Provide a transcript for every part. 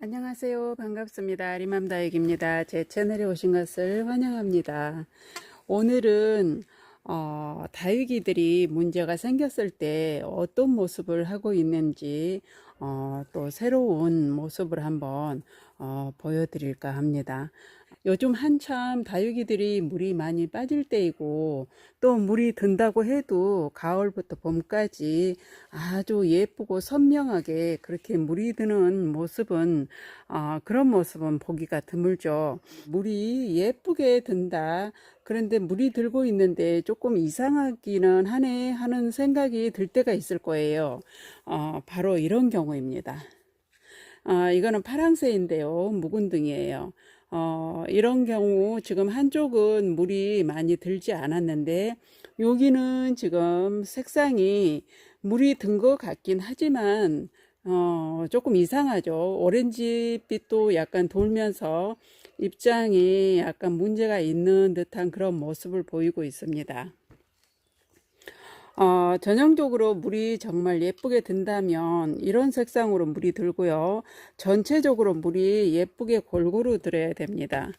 안녕하세요. 반갑습니다. 리맘다육입니다. 제 채널에 오신 것을 환영합니다. 오늘은 어, 다육이들이 문제가 생겼을 때 어떤 모습을 하고 있는지 어, 또 새로운 모습을 한번 어, 보여드릴까 합니다. 요즘 한참 다육이들이 물이 많이 빠질 때이고 또 물이 든다고 해도 가을부터 봄까지 아주 예쁘고 선명하게 그렇게 물이 드는 모습은 어, 그런 모습은 보기가 드물죠. 물이 예쁘게 든다. 그런데 물이 들고 있는데 조금 이상하기는 하네 하는 생각이 들 때가 있을 거예요. 어, 바로 이런 경우입니다. 아, 이거는 파랑새인데요. 묵은등이에요. 어, 이런 경우 지금 한쪽은 물이 많이 들지 않았는데 여기는 지금 색상이 물이 든 것 같긴 하지만 어, 조금 이상하죠. 오렌지빛도 약간 돌면서 입장이 약간 문제가 있는 듯한 그런 모습을 보이고 있습니다. 어, 전형적으로 물이 정말 예쁘게 든다면 이런 색상으로 물이 들고요. 전체적으로 물이 예쁘게 골고루 들어야 됩니다.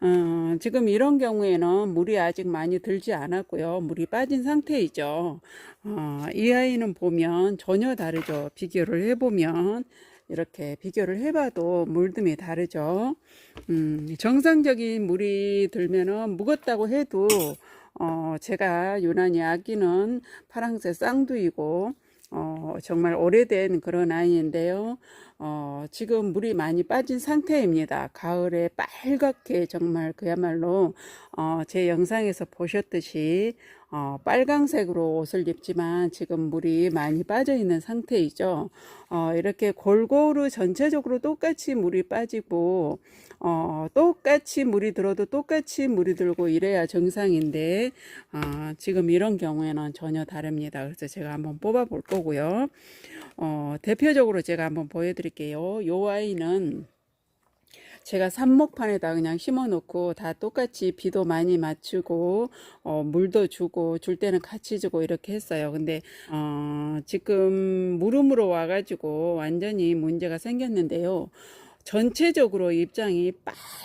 어, 지금 이런 경우에는 물이 아직 많이 들지 않았고요. 물이 빠진 상태이죠. 어, 이 아이는 보면 전혀 다르죠. 비교를 해보면 이렇게 비교를 해봐도 물듦이 다르죠. 음, 정상적인 물이 들면은 묵었다고 해도 어, 제가 유난히 아끼는 파랑새 쌍두이고 어, 정말 오래된 그런 아이인데요. 어, 지금 물이 많이 빠진 상태입니다. 가을에 빨갛게 정말 그야말로 어, 제 영상에서 보셨듯이 어, 빨강색으로 옷을 입지만 지금 물이 많이 빠져 있는 상태이죠. 어, 이렇게 골고루 전체적으로 똑같이 물이 빠지고 어, 똑같이 물이 들어도 똑같이 물이 들고 이래야 정상인데 어, 지금 이런 경우에는 전혀 다릅니다. 그래서 제가 한번 뽑아 볼 거고요. 어, 대표적으로 제가 한번 보여드릴게요. 요 아이는 제가 삽목판에다 그냥 심어 놓고 다 똑같이 비도 많이 맞추고 어, 물도 주고 줄 때는 같이 주고 이렇게 했어요. 근데 어, 지금 물음으로 와 가지고 완전히 문제가 생겼는데요. 전체적으로 입장이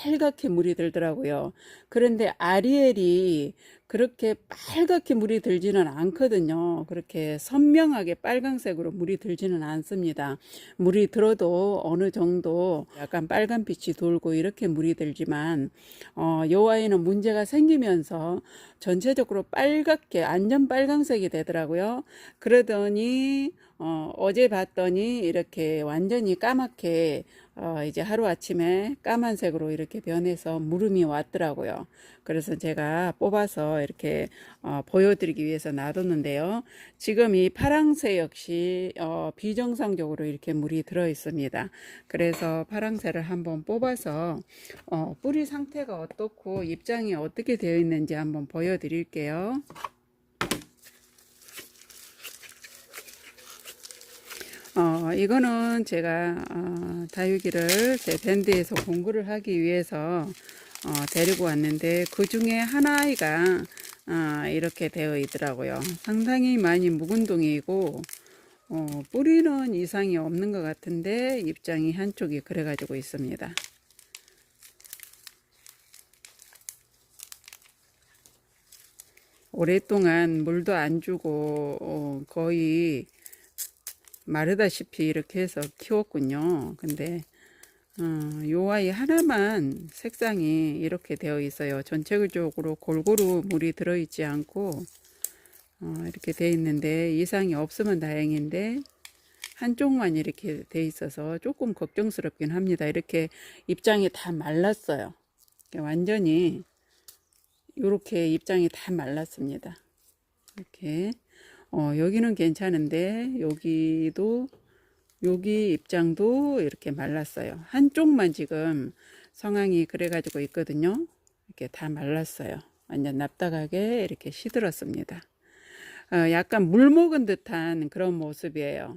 빨갛게 물이 들더라고요. 그런데 아리엘이 그렇게 빨갛게 물이 들지는 않거든요. 그렇게 선명하게 빨강색으로 물이 들지는 않습니다. 물이 들어도 어느 정도 약간 빨간 빛이 돌고 이렇게 물이 들지만 어, 요 아이는 문제가 생기면서 전체적으로 빨갛게 안전 빨강색이 되더라고요. 그러더니 어, 어제 봤더니 이렇게 완전히 까맣게 어, 이제 하루 아침에 까만색으로 이렇게 변해서 물음이 왔더라고요. 그래서 제가 뽑아서 이렇게 어, 보여드리기 위해서 놔뒀는데요. 지금 이 파랑새 역시 어, 비정상적으로 이렇게 물이 들어 있습니다. 그래서 파랑새를 한번 뽑아서 어, 뿌리 상태가 어떻고 입장이 어떻게 되어 있는지 한번 보여드릴게요. 어, 이거는 제가 어, 다육이를 제 밴드에서 공부를 하기 위해서 어, 데리고 왔는데 그 중에 하나아이가 어, 이렇게 되어 있더라고요. 상당히 많이 묵은 동이고 어, 뿌리는 이상이 없는 것 같은데 입장이 한쪽이 그래가지고 있습니다. 오랫동안 물도 안 주고 어, 거의 마르다시피 이렇게 해서 키웠군요. 근데 어, 요 아이 하나만 색상이 이렇게 되어 있어요. 전체적으로 골고루 물이 들어있지 않고 어, 이렇게 되어 있는데 이상이 없으면 다행인데 한쪽만 이렇게 돼 있어서 조금 걱정스럽긴 합니다. 이렇게 입장이 다 말랐어요. 완전히 이렇게 입장이 다 말랐습니다. 이렇게 어, 여기는 괜찮은데 여기도 여기 입장도 이렇게 말랐어요. 한쪽만 지금 성황이 그래가지고 있거든요. 이렇게 다 말랐어요. 완전 납작하게 이렇게 시들었습니다. 어, 약간 물 먹은 듯한 그런 모습이에요.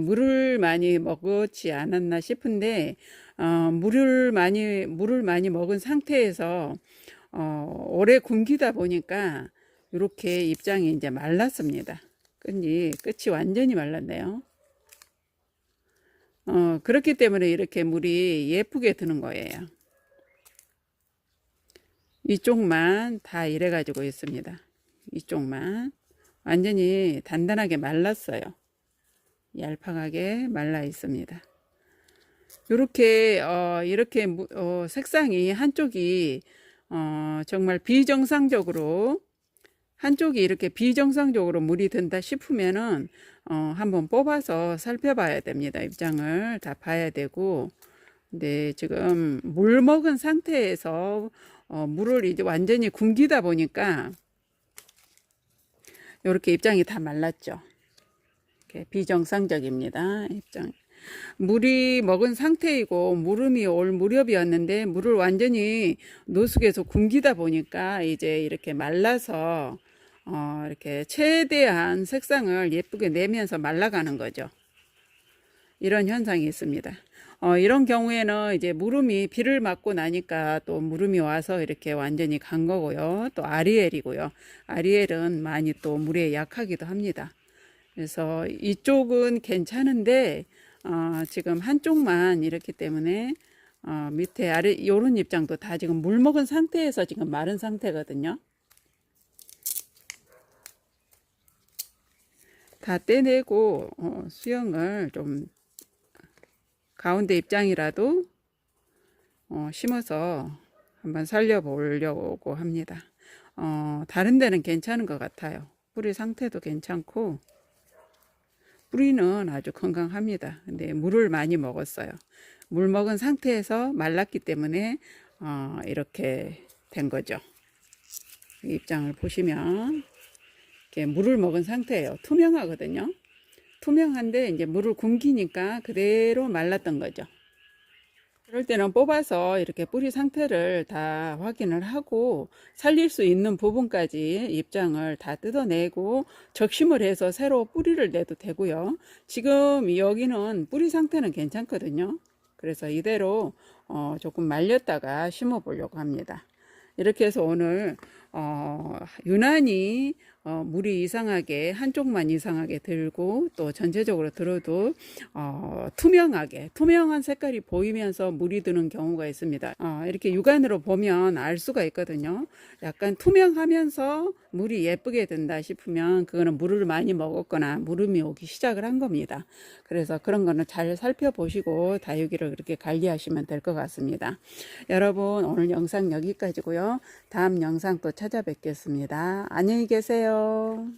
물을 많이 먹었지 않았나 싶은데 어, 물을 많이 물을 많이 먹은 상태에서 어, 오래 굶기다 보니까 이렇게 입장이 이제 말랐습니다. 끝이 끝이 완전히 말랐네요. 어, 그렇기 때문에 이렇게 물이 예쁘게 드는 거예요. 이쪽만 다 이래 가지고 있습니다. 이쪽만 완전히 단단하게 말랐어요. 얄팍하게 말라 있습니다. 이렇게 어, 이렇게 무- 어, 색상이 한쪽이 어, 정말 비정상적으로 한쪽이 이렇게 비정상적으로 물이 든다 싶으면은 어, 한번 뽑아서 살펴봐야 됩니다. 입장을 다 봐야 되고 근데 지금 물 먹은 상태에서 어, 물을 이제 완전히 굶기다 보니까 이렇게 입장이 다 말랐죠. 이렇게 비정상적입니다. 입장. 물이 먹은 상태이고 물음이 올 무렵이었는데 물을 완전히 노숙에서 굶기다 보니까 이제 이렇게 말라서 어, 이렇게 최대한 색상을 예쁘게 내면서 말라가는 거죠. 이런 현상이 있습니다. 어, 이런 경우에는 이제 물음이 비를 맞고 나니까 또 물음이 와서 이렇게 완전히 간 거고요. 또 아리엘이고요. 아리엘은 많이 또 물에 약하기도 합니다. 그래서 이쪽은 괜찮은데 어, 지금 한쪽만 이렇기 때문에 어, 밑에 아래 요런 입장도 다 지금 물 먹은 상태에서 지금 마른 상태거든요. 다 떼내고 어, 수영을 좀 가운데 입장이라도 어, 심어서 한번 살려보려고 합니다. 어, 다른 데는 괜찮은 것 같아요. 뿌리 상태도 괜찮고 뿌리는 아주 건강합니다. 근데 물을 많이 먹었어요. 물 먹은 상태에서 말랐기 때문에 어, 이렇게 된 거죠. 이 입장을 보시면 이렇게 물을 먹은 상태예요. 투명하거든요. 투명한데 이제 물을 굶기니까 그대로 말랐던 거죠. 그럴 때는 뽑아서 이렇게 뿌리 상태를 다 확인을 하고 살릴 수 있는 부분까지 입장을 다 뜯어내고 적심을 해서 새로 뿌리를 내도 되고요. 지금 여기는 뿌리 상태는 괜찮거든요. 그래서 이대로 어, 조금 말렸다가 심어 보려고 합니다. 이렇게 해서 오늘 어, 유난히 어, 물이 이상하게 한쪽만 이상하게 들고 또 전체적으로 들어도 어, 투명하게 투명한 색깔이 보이면서 물이 드는 경우가 있습니다. 어, 이렇게 육안으로 보면 알 수가 있거든요. 약간 투명하면서 물이 예쁘게 든다 싶으면 그거는 물을 많이 먹었거나 물음이 오기 시작을 한 겁니다. 그래서 그런 거는 잘 살펴보시고 다육이를 그렇게 관리하시면 될 것 같습니다. 여러분 오늘 영상 여기까지고요. 다음 영상 또 찾아뵙겠습니다. 안녕히 계세요.